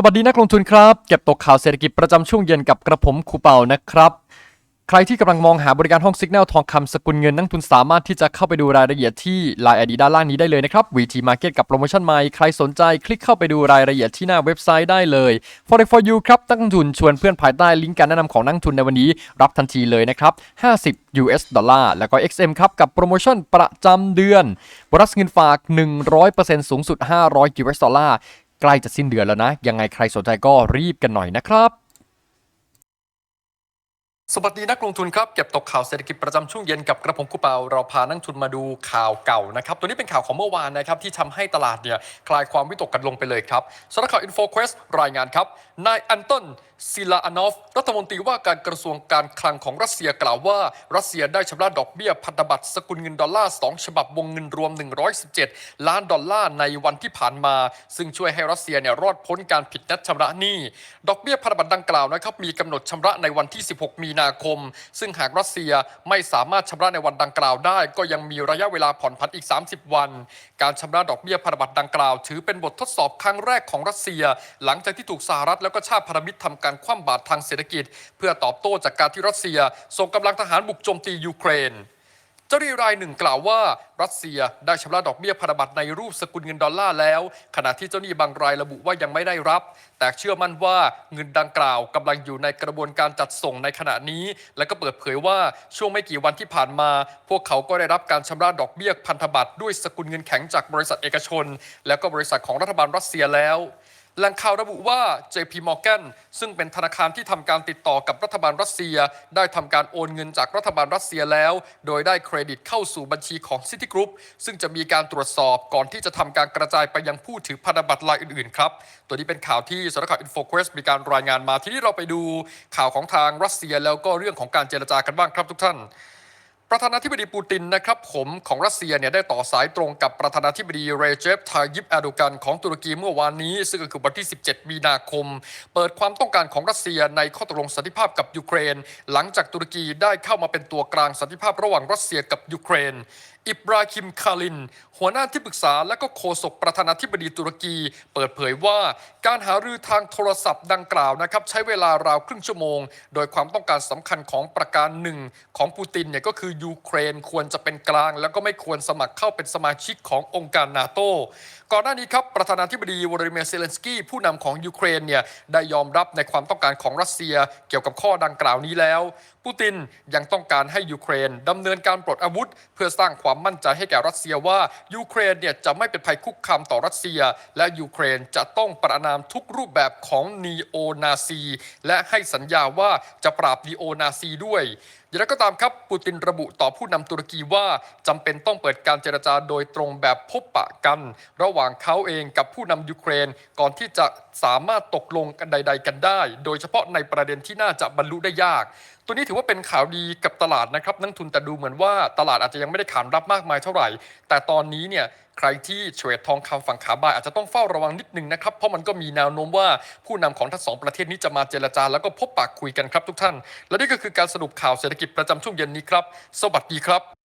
สวัสดีนักลงทุนครับ เก็บตกข่าวเศรษฐกิจประจำช่วงเย็นกับกระผมครูเป่านะครับ ใครที่กำลังมองหาบริการห้องสิกแนลทองคำสกุลเงินนักทุนสามารถที่จะเข้าไปดูรายละเอียดที่ Line ID ด้านล่างนี้ได้เลยนะครับ VT Market กับโปรโมชั่นใหม่ใครสนใจคลิกเข้าไปดูรายละเอียดที่หน้าเว็บไซต์ได้เลย Forex for you ครับนักลงทุนชวนเพื่อนภายใต้ลิงก์การแนะนำของนักทุนในวันนี้รับทันทีเลยนะครับ50 US ดอลลาร์แล้วก็ XM ครับกับโปรโมชั่นประจำเดือนโบนัสเงินฝาก 100%สูงสุด 500 US ดอลลาร์ ใกล้จะสิ้นเดือนแล้วนะ ยังไงใครสนใจก็รีบกันหน่อยนะครับ สวัสดีนักลงทุนครับ เก็บตกข่าวเศรษฐกิจประจำช่วงเย็นกับกระผมกุเปาเราพานักทุนมาดูข่าวเก่านะครับ ตัวนี้เป็นข่าวของเมื่อวานนะครับที่ทำให้ตลาดเนี่ยคลายความวิตกกันลงไปเลยครับสำนักข่าวอินโฟ u e s t รายงานครับนายอันต้นซิลาอนอฟ รัฐมนตรีว่าการกระทรวงการคลังของรัสเซียกล่าวว่า รัสเซียได้ชำระดอกเบี้ยพันธบัตรสกุลเงินดอลลาร์ 2 ฉบับวงเงินรวม 117 ล้านดอลลาร์ในวันที่ผ่านมา ซึ่งช่วยให้รัสเซียเนี่ยรอดพ้นการผิดนัดชำระหนี้ ดอกเบี้ยพันธบัตรดังกล่าวนะครับมีกำหนดชำระในวันที่ 16 มีนาคม ซึ่งหากรัสเซียไม่สามารถชำระในวันดังกล่าวได้ ก็ยังมีระยะเวลาผ่อนผันอีก 30 วัน การชำระดอกเบี้ยพันธบัตรดังกล่าว ถือเป็นบททดสอบครั้งแรกของรัสเซีย หลังจากที่ถูกสหรัฐแล้วก็ชาติพันธมิตรทำการคว่ำบาตรทางเศรษฐกิจ เพื่อตอบโต้จากการที่รัสเซียส่งกำลังทหารบุกโจมตียูเครน เจ้าหนี้รายหนึ่งกล่าวว่า รัสเซียได้ชำระดอกเบี้ยพันธบัตรในรูปสกุลเงินดอลลาร์แล้ว ขณะที่เจ้าหนี้บางรายระบุว่ายังไม่ได้รับ แต่เชื่อมั่นว่าเงินดังกล่าวกำลังอยู่ในกระบวนการจัดส่งในขณะนี้ และก็เปิดเผยว่าช่วงไม่กี่วันที่ผ่านมา พวกเขาก็ได้รับการชำระดอกเบี้ยพันธบัตรด้วยสกุลเงินแข็งจากบริษัทเอกชน และก็บริษัทของรัฐบาลรัสเซียแล้ว แหล่งข่าวระบุว่า JP Morgan ซึ่งเป็นธนาคารที่ทำการติดต่อกับรัฐบาลรัสเซีย ได้ทำการโอนเงินจากรัฐบาลรัสเซียแล้ว โดยได้เครดิตเข้าสู่บัญชีของ Citigroup ซึ่งจะมีการตรวจสอบก่อนที่จะทำการกระจายไปยังผู้ถือพันธบัตรรายอื่นๆครับ ตัวนี้เป็นข่าวที่สำนักข่าว InfoQuest มีการรายงานมาทีนี้เราไปดูข่าวของทางรัสเซียแล้วก็เรื่องของการเจรจากันบ้างครับทุกท่าน ประธานาธิบดีปูตินนะครับผมของรัสเซียเนี่ยได้ต่อสายตรงกับประธานาธิบดีเรเจฟทายิปแอดูกันของตุรกีเมื่อวานนี้ ซึ่งก็คือวันที่ 17 มีนาคม เปิดความต้องการของรัสเซียในข้อตกลงสันติภาพกับยูเครน หลังจากตุรกีได้เข้ามาเป็นตัวกลางสันติภาพระหว่างรัสเซียกับยูเครน อิบราฮิมคาลิน หัวหน้าที่ปรึกษาและก็โฆษกประธานาธิบดีตุรกี เปิดเผยว่าการหารือทางโทรศัพท์ดังกล่าวนะครับใช้เวลาราวครึ่งชั่วโมง โดยความต้องการสำคัญของประการหนึ่งของปูตินเนี่ยก็คือยูเครนควรจะเป็นกลาง แล้วก็ไม่ควรสมัครเข้าเป็นสมาชิกขององค์การนาโตก่อนหน้านี้ครับประธานาธิบดีวลาดิเมียร์เซเลนสกี้ผู้นำของยูเครนเนี่ยได้ยอมรับในความต้องการของรัสเซีย เกี่ยวกับข้อดังกล่าวนี้แล้ว ปูตินยังต้องการให้ยูเครนดำเนินการปลดอาวุธ เพื่อสร้างความมั่นใจให้แก่รัสเซียว่ายูเครนเนี่ยจะไม่เป็นภัยคุกคามต่อรัสเซีย และยูเครนจะต้องประนามทุกรูปแบบของนีโอนาซี และให้สัญญาว่าจะปราบนีโอนาซีด้วยอย่างไรก็ตามครับปูตินระบุต่อผู้นำตุรกีว่าจำเป็นต้องเปิดการเจรจาโดยตรงแบบพบปะกัน ระหว่างเขาเองกับผู้นำยูเครน ก่อนที่จะสามารถตกลงกันใด ๆ กันได้ โดยเฉพาะในประเด็นที่น่าจะบรรลุได้ยาก ตัวนี้ถือว่าเป็นข่าวดีกับตลาดนะครับนักทุนแต่ดูเหมือนว่าตลาดอาจจะยังไม่ได้ขานรับมากมายเท่าไหร่ แต่ตอนนี้เนี่ย ใครที่เทรดทองคำฝั่งขาบายอาจจะต้องเฝ้าระวังนิดนึงนะครับ เพราะมันก็มีแนวโน้มว่าผู้นำของทั้งสองประเทศนี้จะมาเจรจาแล้วก็พบปากคุยกันครับทุกท่าน และนี่ก็คือการสรุปข่าวเศรษฐกิจประจำช่วงเย็นนี้ครับ สวัสดีครับ